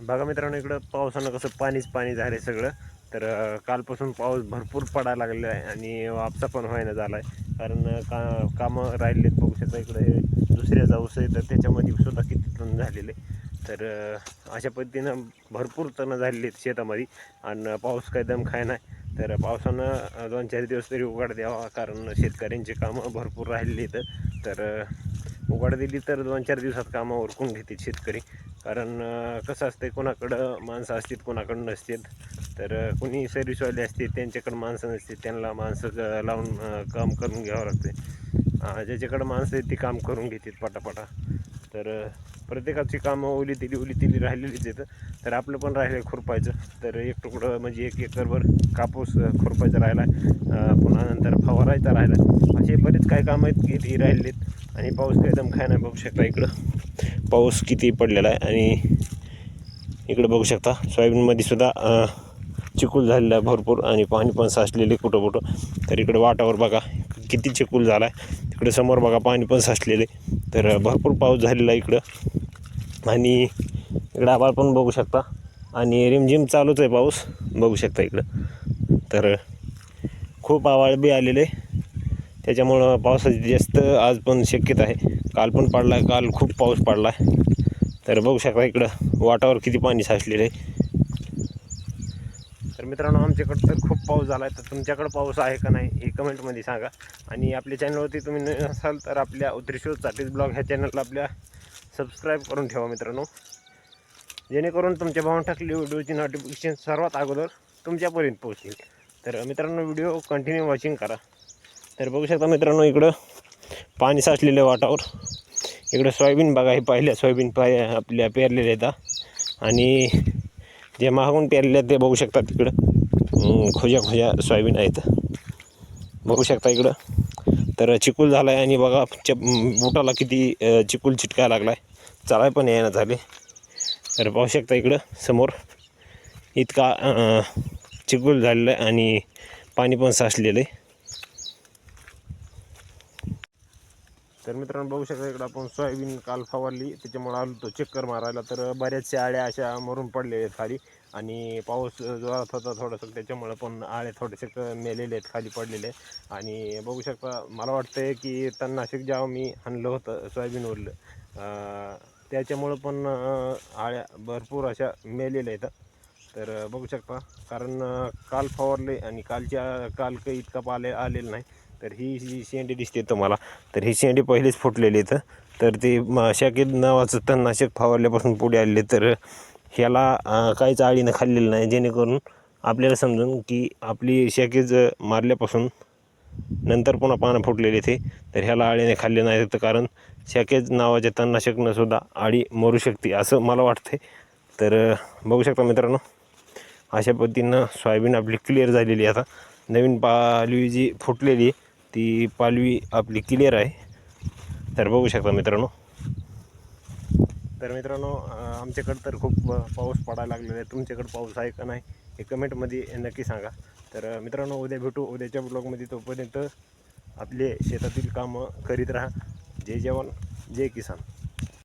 बघा मित्रांनो इकडं पावसानं कसं पाणीच पाणी झालं आहे सगळं. तर कालपासून पाऊस भरपूर पडायला लागलेला आहे आणि वापसा पण व्हायला झाला आहे कारण का कामं राहिलेत बघू शकता इकडे दुसऱ्या जाऊस आहे तर त्याच्यामध्ये सुद्धा किती तण झालेले. तर अशा पद्धतीनं भरपूर तणं झालेली आहेत शेतामध्ये आणि पाऊस काय दम खाय नाही. तर पावसानं दोन चार दिवस तरी उघड द्यावा कारण शेतकऱ्यांची कामं भरपूर राहिलेली आहेत. तर उघड दिली तर दोन चार दिवसात कामं ओरकून घेतील शेतकरी. कारण कसं असतं कोणाकडं माणसं असतील कोणाकडं नसतील. तर कुणी कोणी सर्व्हिसवाले असतील त्यांच्याकडं माणसं नसतील त्यांना माणसं लावून काम करून घ्यावं लागते ज्याच्याकडं माणसं आहेत ती काम करून घेतील पटापटा. तर प्रत्येकाची कामं ओली तिली ओली तिली राहिलेलीच येतं तर आपलं पण राहिलं खुरपायचं. तर एक तुकडं म्हणजे एक एकरभर कापूस खुरपायचा राहिला पुन्हा नंतर फवारायचा राहिला असे बरेच काही कामं आहेत की ती राहिलेत आणि पाऊस काही दम खाय नाही बघू शकता इकडं. पाऊस किती पडलेला आहे आणि इकडं बघू शकता. सोयाबीनमध्ये सुद्धा चिकूल झालेला आहे भरपूर आणि पाणी पण साचलेले कुठं कुठं तर इकडं वाटावर बघा. किती चिकूल झाला आहे. तिकडे समोर बघा पाणी पण साचलेले तर भरपूर पाऊस झालेला आहे इकडं. आणि इकडं आभाळ पण बघू शकता. आणि रिमझिम चालूच आहे पाऊस. बघू शकता इकडं. तर खूप आवाळ बी आलेले त्याच्यामुळं पावसाची जास्त आज पण शक्यता आहे. काल पण पडला आहे काल खूप पाऊस पडला आहे. तर बघू शकता इकडं वाटावर किती पाणी साचलेलं आहे. तर मित्रांनो आमच्याकडं तर खूप पाऊस झाला आहे तर तुमच्याकडं पाऊस आहे का नाही हे कमेंटमध्ये सांगा. आणि आपल्या चॅनलवरती तुम्ही नसाल असाल तर आपल्या उत्रिशोध चाटीस ब्लॉग ह्या चॅनलला आपल्या सबस्क्राईब करून ठेवा मित्रांनो. जेणेकरून तुमच्या भावून टाकलेली व्हिडिओची नोटिफिकेशन सर्वात अगोदर तुमच्यापर्यंत पोहोचेल. तर मित्रांनो व्हिडिओ कंटिन्यू वॉचिंग करा. तर बघू शकता मित्रांनो इकडं पाणी साचलेलं आहे वाटावर. इकडं सोयाबीन बघा हे पाहिल्या सोयाबीन पाय आपल्या पेरलेल्या येतात आणि जे मागून पेरले आहेत ते बघू शकता तिकडं. खोज्या खोज्या सोयाबीन आहेत. बघू शकता इकडं. तर चिकूल झाला आहे आणि बघा च बुटाला किती चिकूल चिटकायला लागला आहे चालाय पण येणं झाले. तर पाहू शकता इकडं समोर. इतका चिकूल झालेला आहे आणि पाणी पण साचलेलं आहे. तर मित्रांनो बघू शकता इकडं आपण सोयाबीन काल फवारली. त्याच्यामुळे आलो तो चक्कर मारायला. तर बऱ्याचशा आळ्या अशा मरून पडलेल्या आहेत खाली. आणि पाऊस जोरात होता थोडंसं. त्याच्यामुळं पण आळे थोडेसे मेलेले आहेत खाली पडलेले आहेत. आणि बघू शकता मला वाटतं की तणनाशक जेव्हा मी आणलं होतं सोयाबीनवरलं अं, त्याच्यामुळं पण आळ्या भरपूर अशा मेलेल्या आहेत. तर बघू शकता कारण काल फवारले आणि कालच्या काल काही इतका पाले आलेलं नाही. तर ही जी शेंडी दिसते तुम्हाला तर ही शेंडी पहिलीच फुटलेली इथं. तर ती म- नावाचं तणनाशक फवारल्यापासून पुढे आलेले तर ह्याला काहीच आळीनं खाल्लेलं नाही. जेणेकरून आपल्याला समजून की आपली शाकीज मारल्यापासून नंतर पुन्हा पानं फुटलेली ते तर ह्याला आळीने खाल्ले नाही तर कारण शाकेज नावाच्या तणनाशकनं सुद्धा आळी मरू शकते असं मला वाटते तर बघू शकता मित्रांनो अशा पद्धतीनं सोयाबीन आपली क्लिअर झालेली आहे आता. नवीन पालवी जी फुटलेली आहे, ती पालवी आपली क्लिअर आहे. तर बघू शकता मित्रांनो. तर मित्रांनो आमच्याकडं तर खूप पाऊस पडायला लागलेला आहे. तुमच्याकडं पाऊस आहे का नाही हे कमेंटमध्ये नक्की सांगा. तर मित्रांनो उद्या भेटू. उद्याच्या ब्लॉगमध्ये तोपर्यंत आपले शेतातील कामं करीत राहा. जय जवान जय किसान.